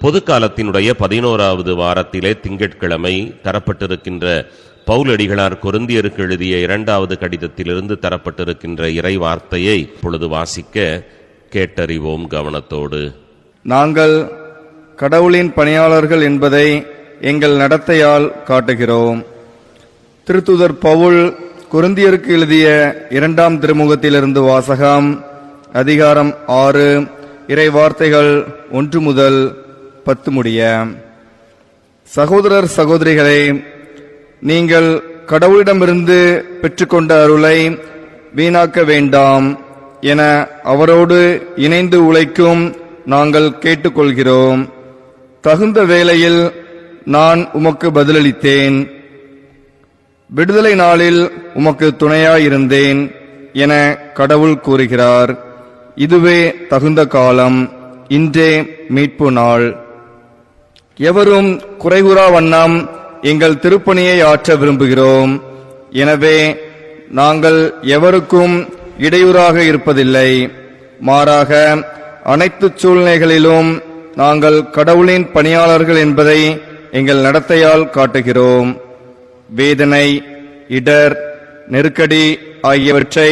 பொது காலத்தினுடைய பதினோராவது வாரத்திலே திங்கட்கிழமை தரப்பட்டிருக்கின்ற பவுலடிகளார் கொருந்தியருக்கு எழுதிய இரண்டாவது கடிதத்திலிருந்து தரப்பட்டிருக்கின்ற இறை வார்த்தையை இப்பொழுது வாசிக்க கேட்டறிவோம் கவனத்தோடு. நாங்கள் கடவுளின் பணியாளர்கள் என்பதை எங்கள் நடத்தையால் காட்டுகிறோம். திருத்துதர் பவுல் குருந்தியருக்கு எழுதிய இரண்டாம் திருமுகத்திலிருந்து வாசகம் அதிகாரம் ஆறு இறை வார்த்தைகள் ஒன்று முதல் பத்து முடிய சகோதரர் சகோதரிகளே நீங்கள் கடவுளிடமிருந்து பெற்றுக்கொண்ட அருளை வீணாக்க வேண்டாம் என அவரோடு இணைந்து உழைக்கும் நாங்கள் கேட்டுக்கொள்கிறோம் தகுந்த வேளையில் நான் உமக்கு பதிலளித்தேன் விடுதலை நாளில் உமக்கு துணையாயிருந்தேன் என கடவுள் கூறுகிறார் இதுவே தகுந்த காலம் இன்றே மீட்பு நாள் எவரும் குறைகுறா வண்ணம் எங்கள் திருப்பணியை ஆற்ற விரும்புகிறோம். எனவே நாங்கள் எவருக்கும் இடையூறாக இருப்பதில்லை. மாறாக அனைத்து சூழ்நிலைகளிலும் நாங்கள் கடவுளின் பணியாளர்கள் என்பதை எங்கள் நடத்தையால் காட்டுகிறோம். வேதனை இடர் நெருக்கடி ஆகியவற்றை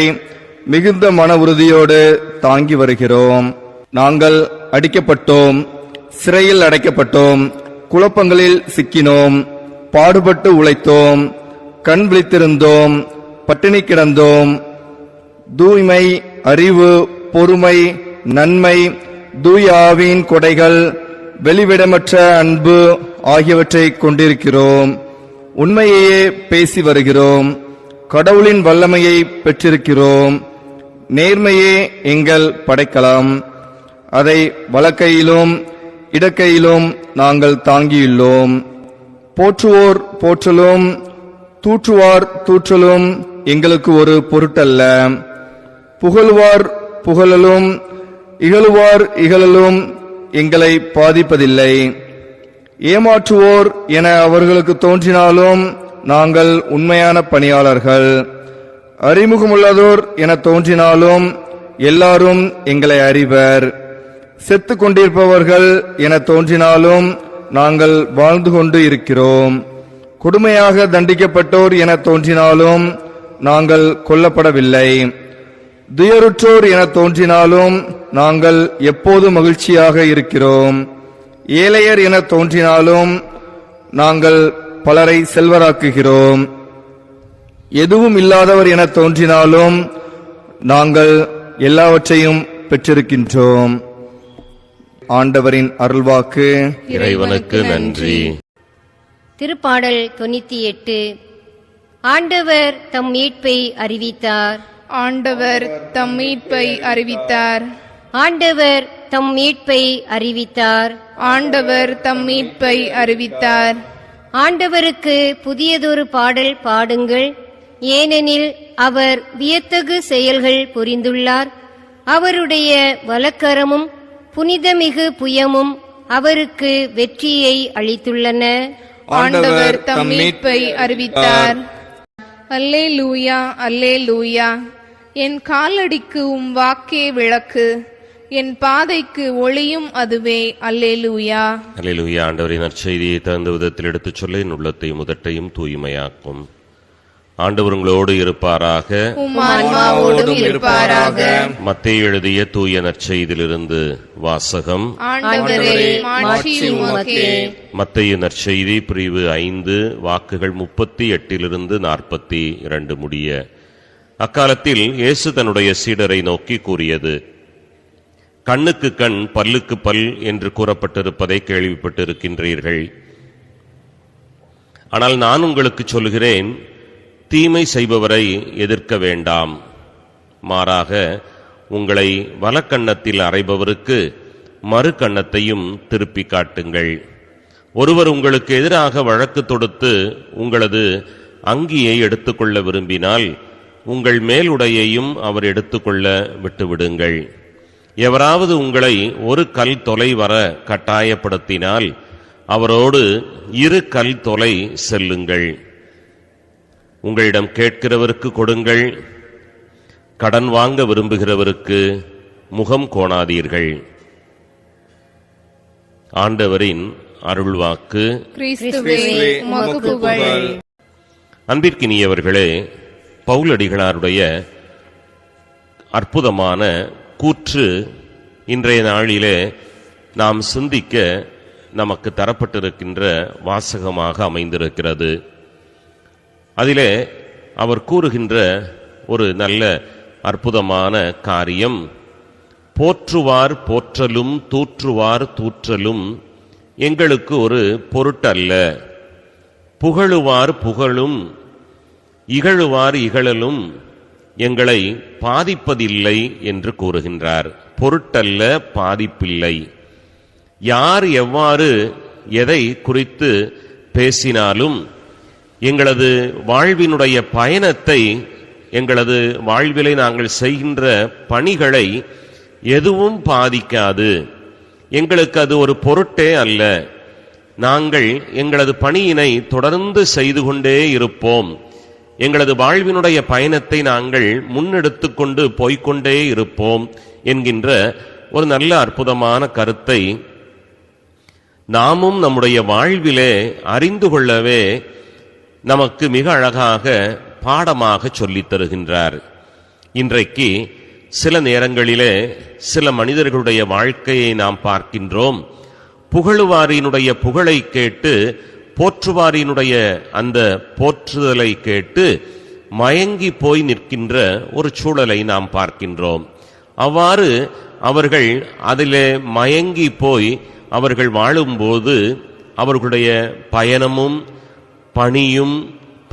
மிகுந்த மன உறுதியோடு தாங்கி வருகிறோம். நாங்கள் அடிக்கப்பட்டோம். சிறையில் அடைக்கப்பட்டோம் குழப்பங்களில் சிக்கினோம் பாடுபட்டு உழைத்தோம் கண் விழித்திருந்தோம் பட்டினி கிடந்தோம். தூய்மை அறிவு பொறுமை நன்மை தூயாவின் கொடைகள் வெளிவிடமற்ற அன்பு ஆகியவற்றை கொண்டிருக்கிறோம். உண்மையையே பேசி வருகிறோம். கடவுளின் வல்லமையை பெற்றிருக்கிறோம். நேர்மையே எங்கள் படைக்கலாம். அதை வழக்கையிலும் இடக்கையிலும் நாங்கள் தாங்கியுள்ளோம். போற்றுவோர் போற்றலும் தூற்றுவார் தூற்றலும் எங்களுக்கு ஒரு பொருட்டல்ல. புகழ்வார் புகழலும் இகழுவார் இகழலும் எங்களை பாதிப்பதில்லை. ஏமாற்றுவோர் என அவர்களுக்கு தோன்றினாலும் நாங்கள் உண்மையான பணியாளர்கள். அறிமுகமுள்ளதோர் என தோன்றினாலும் எல்லாரும் எங்களை அறிவர். செத்து கொண்டிருப்பவர்கள் என தோன்றினாலும் நாங்கள் வாழ்ந்து கொண்டு இருக்கிறோம். கொடுமையாக தண்டிக்கப்பட்டோர் என தோன்றினாலும் நாங்கள் கொல்லப்படவில்லை. துயருற்றோர் என தோன்றினாலும் நாங்கள் எப்போது மகிழ்ச்சியாக இருக்கிறோம். ஏழையர் என தோன்றினாலும் நாங்கள் பலரை செல்வராக்குகிறோம். எதுவும் இல்லாதவர் என தோன்றினாலும் நாங்கள் எல்லாவற்றையும் பெற்றிருக்கின்றோம். ஆண்டவரின் அருள்வாக்கு. இறைவனுக்கு நன்றி. திருப்பாடல் தொண்ணூத்தி எட்டு ஆண்டவர் தம் மீட்பை அறிவித்தார். ஆண்டவர் தம் மீட்பை அறிவித்தார். ஆண்டவர் தம் மீட்பை அறிவித்தார். ஆண்டவர் தம் மீட்பை அறிவித்தார். ஆண்டவருக்கு புதியதொரு பாடல் பாடுங்கள். ஏனெனில் அவர் வியத்தகு செயல்கள் புரிந்துள்ளார். அவருடைய வலக்கரமும் புனிதமிகு புயமும் அவருக்கு வெற்றியை அளித்துள்ளன. ஆண்டவர் தம் மீட்பை அறிவித்தார். அல்லே லூயா அல்லே லூயா என் காலடிக்கு உம் வாக்கே விளக்கு. என் பாதைக்கு ஒளியும் அதுவே. அல்லே லூயா அல்லேலூயா ஆண்டவரின் நற்செய்தியை தகுந்த விதத்தில் எடுத்துச் சொல்ல என் உள்ளத்தையும் முதட்டையும் தூய்மையாக்கும். ஆண்டவர் உங்களோடு இருப்பாராக. இருப்பாராக. மத்தேயு எழுதிய தூய நற்செய்தியிலிருந்து வாசகம். மத்தேயு நற்செய்தி பிரிவு ஐந்து வாக்குகள் முப்பத்தி எட்டிலிருந்து நாற்பத்தி இரண்டு முடிய. அக்காலத்தில் இயேசு தன்னுடைய சீடரை நோக்கி கூறியது கண்ணுக்கு கண் பல்லுக்கு பல் என்று கூறப்பட்டிருப்பதை கேள்விப்பட்டிருக்கின்றீர்கள். ஆனால் நான் உங்களுக்கு சொல்கிறேன் தீமை செய்பவரை எதிர்க்க வேண்டாம். மாறாக உங்களை வலக்கண்ணத்தில் அறைபவருக்கு மறு கண்ணத்தையும் திருப்பி காட்டுங்கள். ஒருவர் உங்களுக்கு எதிராக வழக்கு தொடுத்து உங்களது அங்கியை எடுத்துக்கொள்ள விரும்பினால் உங்கள் மேலுடையையும் அவர் எடுத்துக்கொள்ள விட்டுவிடுங்கள். எவராவது உங்களை ஒரு கல் தொலை வர கட்டாயப்படுத்தினால் அவரோடு இரு கல் தொலை செல்லுங்கள். உங்களிடம் கேட்கிறவருக்கு கொடுங்கள். கடன் வாங்க விரும்புகிறவருக்கு முகம் கோணாதீர்கள். ஆண்டவரின் அருள்வாக்கு. அன்பிற்கினியவர்களே பவுலடிகளாருடைய அற்புதமான கூற்று இன்றைய நாளிலே நாம் சிந்திக்க நமக்கு தரப்பட்டிருக்கின்ற வாசகமாக அமைந்திருக்கிறது. அதிலே அவர் கூறுகின்ற ஒரு நல்ல அற்புதமான காரியம். போற்றுவார் போற்றலும் தூற்றுவார் தூற்றலும் எங்களுக்கு ஒரு பொருட்டல்ல. புகழுவார் புகழும் இகழுவார் இகழலும் எங்களை பாதிப்பதில்லை என்று கூறுகின்றார். பொருட்டல்ல பாதிப்பில்லை. யார் எவ்வாறு எதை குறித்து பேசினாலும் எங்களது வாழ்வினுடைய பயணத்தை எங்களது வாழ்விலை நாங்கள் செய்கின்ற பணிகளை எதுவும் பாதிக்காது. எங்களுக்கு அது ஒரு பொருட்டே அல்ல. நாங்கள் எங்களது பணியினை தொடர்ந்து செய்து கொண்டே இருப்போம். எங்களது வாழ்வினுடைய பயணத்தை நாங்கள் முன்னெடுத்து கொண்டு போய்க்கொண்டே இருப்போம் என்கின்ற ஒரு நல்ல அற்புதமான கருத்தை நாமும் நம்முடைய வாழ்விலே அறிந்து கொள்ளவே நமக்கு மிக அழகாக பாடமாக சொல்லித் தருகின்றார். இன்றைக்கு சில நேரங்களிலே சில மனிதர்களுடைய வாழ்க்கையை நாம் பார்க்கின்றோம். புகழுவாரினுடைய புகழை கேட்டு போற்றுவாரினுடைய அந்த போற்றுதலை கேட்டு மயங்கி போய் நிற்கின்ற ஒரு சூழலை நாம் பார்க்கின்றோம். அவ்வாறு அவர்கள் அதிலே மயங்கி போய் அவர்கள் வாழும்போது அவர்களுடைய பயணமும் பணியும்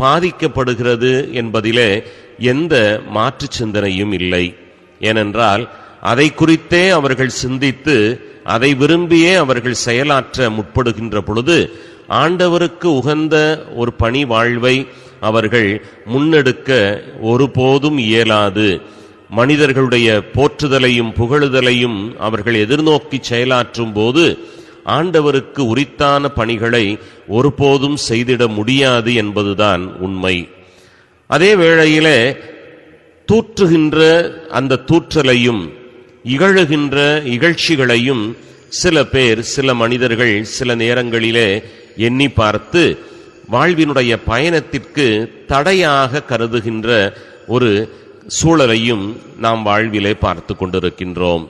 பாதிக்கப்படுகிறது என்பதிலே எந்த மாற்று சிந்தனையும் இல்லை. ஏனென்றால் அதை குறித்தே அவர்கள் சிந்தித்து அதை விரும்பியே அவர்கள் செயலாற்ற முற்படுகின்ற பொழுது ஆண்டவருக்கு உகந்த ஒரு பணி வாழ்வை அவர்கள் முன்னெடுக்க ஒருபோதும் இயலாது. மனிதர்களுடைய போற்றுதலையும் புகழுதலையும் அவர்கள் எதிர்நோக்கி செயலாற்றும் போது ஆண்டவருக்கு உரித்தான பணிகளை ஒருபோதும் செய்திட முடியாது என்பதுதான் உண்மை. அதே வேளையிலே தூற்றுகின்ற அந்த தூற்றலையும் இகழுகின்ற இகழ்ச்சிகளையும் சில பேர் சில மனிதர்கள் சில நேரங்களிலே எண்ணி பார்த்து வாழ்வினுடைய பயணத்திற்கு தடையாக கருதுகின்ற ஒரு சூழலையும் நாம் வாழ்விலே பார்த்து கொண்டிருக்கின்றோம்.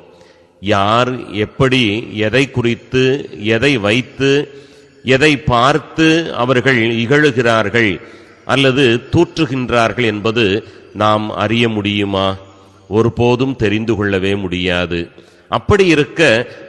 யார் எப்படி எதை குறித்து எதை வைத்து எதை பார்த்து அவர்கள் இகழுகிறார்கள் அல்லது தூற்றுகின்றார்கள் என்பது நாம் அறிய முடியுமா? ஒருபோதும் தெரிந்து கொள்ளவே முடியாது. அப்படி இருக்க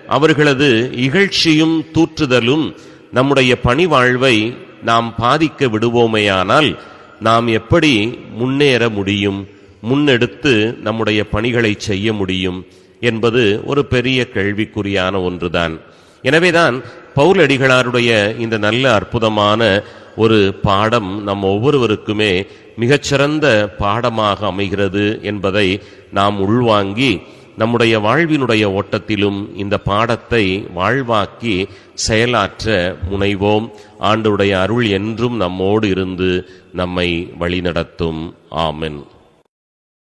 அவர்களது இகழ்ச்சியும் தூற்றுதலும் நம்முடைய பணி வாழ்வை நாம் பாதிக்க விடுவோமேயானால் நாம் எப்படி முன்னேற முடியும்? முன்னெடுத்து நம்முடைய பணிகளை செய்ய முடியும்? என்பது ஒரு பெரிய கேள்விக்குறியான ஒன்றுதான். எனவேதான் பவுலடிகளாருடைய இந்த நல்ல அற்புதமான ஒரு பாடம் நம் ஒவ்வொருவருக்குமே மிகச்சிறந்த பாடமாக அமைகிறது என்பதை நாம் உள்வாங்கி நம்முடைய வாழ்வினுடைய ஓட்டத்திலும் இந்த பாடத்தை வாழ்வாக்கி செயலாற்ற முனைவோம். ஆண்டுடைய அருள் என்றும் நம்மோடு இருந்து நம்மை வழிநடத்தும். ஆமென்.